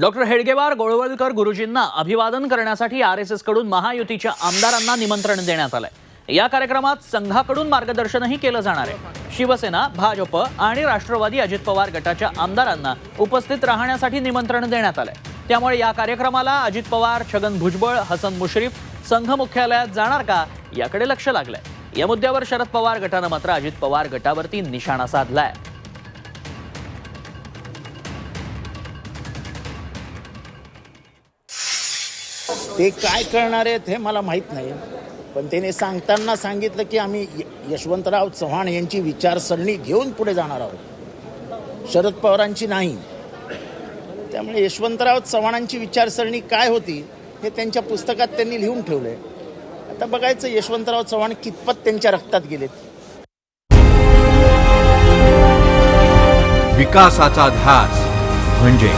Doctor Hedgewar Golwalkar गुरुजींना अभिवादन करण्यासाठी आर एस एसकडून महायुतीच्या आमदारांना निमंत्रण देण्यात आलंय. या कार्यक्रमात संघाकडून मार्गदर्शनही केलं जाणार आहे. शिवसेना भाजप आणि राष्ट्रवादी अजित पवार गटाच्या आमदारांना उपस्थित राहण्यासाठी निमंत्रण देण्यात आलंय. त्यामुळे या कार्यक्रमाला अजित पवार छगन भुजबळ हसन मुश्रीफ संघ मुख्यालयात जाणार का याकडे लक्ष लागलंय. या मुद्द्यावर शरद पवार गटानं मात्र अजित पवार गटावरती निशाणा साधलाय. ते काय करणार आहेत हे मला माहीत नाही. पण त्याने सांगताना सांगितलं की आम्ही यशवंतराव चव्हाण यांची विचारसरणी घेऊन पुढे जाणार आहोत. शरद पवारांची नाही. त्यामुळे यशवंतराव चव्हाणांची विचारसरणी काय होती हे त्यांच्या पुस्तकात त्यांनी लिहून ठेवलंय. आता बघायचं यशवंतराव चव्हाण कितपत त्यांच्या रक्तात गेलेत. विकासाचा ध्यास म्हणजे